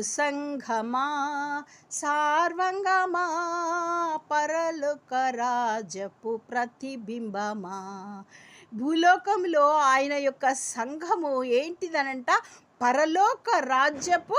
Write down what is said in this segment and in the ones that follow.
సంఘమా సార్వంగమా పరలోక రాజపు ప్రతిబింబమా? భూలోకంలో ఆయన యొక్క సంఘము ఏంటిదనంట? పరలోక రాజ్యపు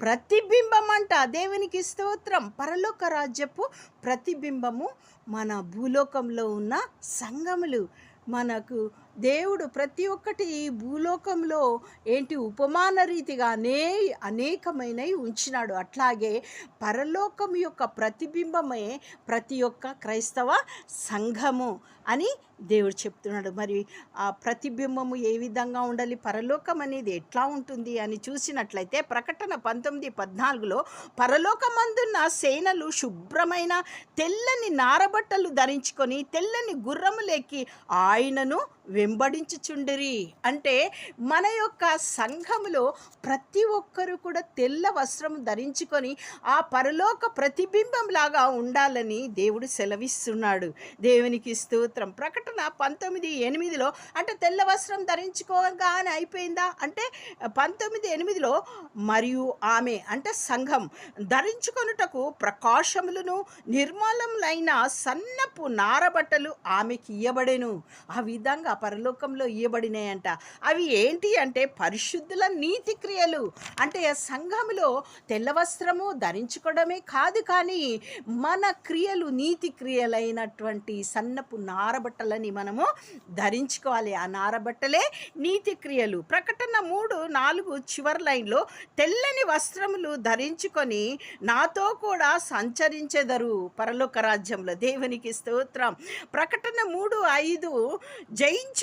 ప్రతిబింబం అంట దేవునికి స్తోత్రం. పరలోక రాజ్యపు ప్రతిబింబము మన భూలోకంలో ఉన్న సంఘములు. మనకు దేవుడు ప్రతి ఒక్కటి ఈ భూలోకంలో ఏంటి ఉపమాన రీతిగా అనే అనేకమైనవి ఉంచినాడు. అట్లాగే పరలోకం యొక్క ప్రతిబింబమే ప్రతి ఒక్క క్రైస్తవ సంఘము అని దేవుడు చెప్తున్నాడు. మరి ఆ ప్రతిబింబము ఏ విధంగా ఉండాలి? పరలోకం అనేది ఎట్లా ఉంటుంది? అని చూసినట్లయితే ప్రకటన పంతొమ్మిది పద్నాలుగులో పరలోకమందున్న సేనలు శుభ్రమైన తెల్లని నారబట్టలు ధరించుకొని తెల్లని గుర్రములెక్కి ఆయనను వెంబడించుచుండిరి. అంటే మన యొక్క సంఘములో ప్రతి ఒక్కరు కూడా తెల్ల వస్త్రం ధరించుకొని ఆ పరలోక ప్రతిబింబం లాగా ఉండాలని దేవుడు సెలవిస్తున్నాడు. దేవునికి స్తోత్రం. ప్రకటన పంతొమ్మిది ఎనిమిదిలో అంటే తెల్ల వస్త్రం ధరించుకోగానే అయిపోయిందా? అంటే పంతొమ్మిది ఎనిమిదిలో మరియు ఆమె అంటే సంఘం ధరించుకొనుటకు ప్రకాశములను నిర్మలములైన సన్నపు నారబట్టలు ఆమెకి ఇయ్యబడెను. ఆ విధంగా పరలోకంలో ఇవ్వబడినాయంట అవి ఏంటి అంటే పరిశుద్ధుల నీతి క్రియలు. అంటే ఆ సంఘములో తెల్ల వస్త్రము ధరించుకోవడమే కాదు కానీ మన క్రియలు నీతి క్రియలైనటువంటి సన్నపు నారబట్టలని మనము ధరించుకోవాలి. ఆ నారబట్టలే నీతి క్రియలు. ప్రకటన మూడు నాలుగు చివరి లైన్లో తెల్లని వస్త్రములు ధరించుకొని నాతో కూడా సంచరించెదరు పరలోక రాజ్యంలో. దేవునికి స్తోత్రం. ప్రకటన మూడు ఐదు జయించు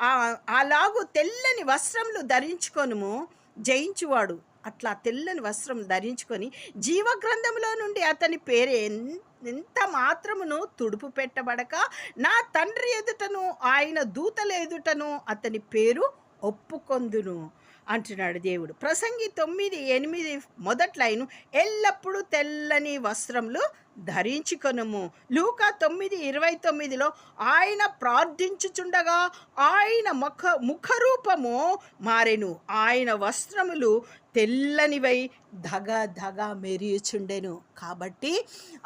ఆ- అలాగు తెల్లని వస్త్రములు ధరించుకొనుము జయించువాడు. అట్లా తెల్లని వస్త్రం ధరించుకొని జీవగ్రంథంలో నుండి అతని పేరు ఎంత మాత్రమును తుడుపు పెట్టబడక నా తండ్రి ఎదుటను ఆయన దూతల ఎదుటను అతని పేరు ఒప్పుకొందును అంటున్నాడు దేవుడు. ప్రసంగి తొమ్మిది ఎనిమిది మొదట్లైన ఎల్లప్పుడూ తెల్లని వస్త్రములు ధరించుకొనుము. లూకా తొమ్మిది ఇరవై తొమ్మిదిలో ఆయన ప్రార్థించుచుండగా ఆయన ముఖ ముఖరూపము మారెను. ఆయన వస్త్రములు తెల్లనివై ధగ ధగ మెరియుచుండెను. కాబట్టి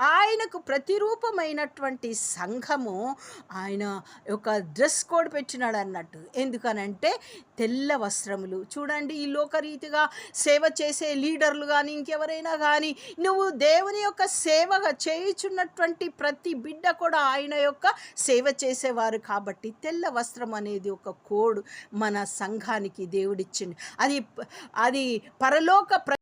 ఆయనకు ప్రతిరూపమైనటువంటి సంఘము ఆయన ఒక డ్రెస్ కోడ్ పెట్టినాడు అన్నట్టు ఎందుకనంటే తెల్ల వస్త్రములు. చూడండి ఈ లోకరీతిగా సేవ చేసే లీడర్లు కానీ ఇంకెవరైనా కానీ నువ్వు దేవుని యొక్క సేవగా చేయుచున్నటువంటి ప్రతి బిడ్డ కూడా ఆయన యొక్క సేవ చేసేవారు కాబట్టి తెల్ల వస్త్రం అనేది ఒక కోడ్ మన సంఘానికి దేవుడిచ్చింది. అది అది పరలోక ప్ర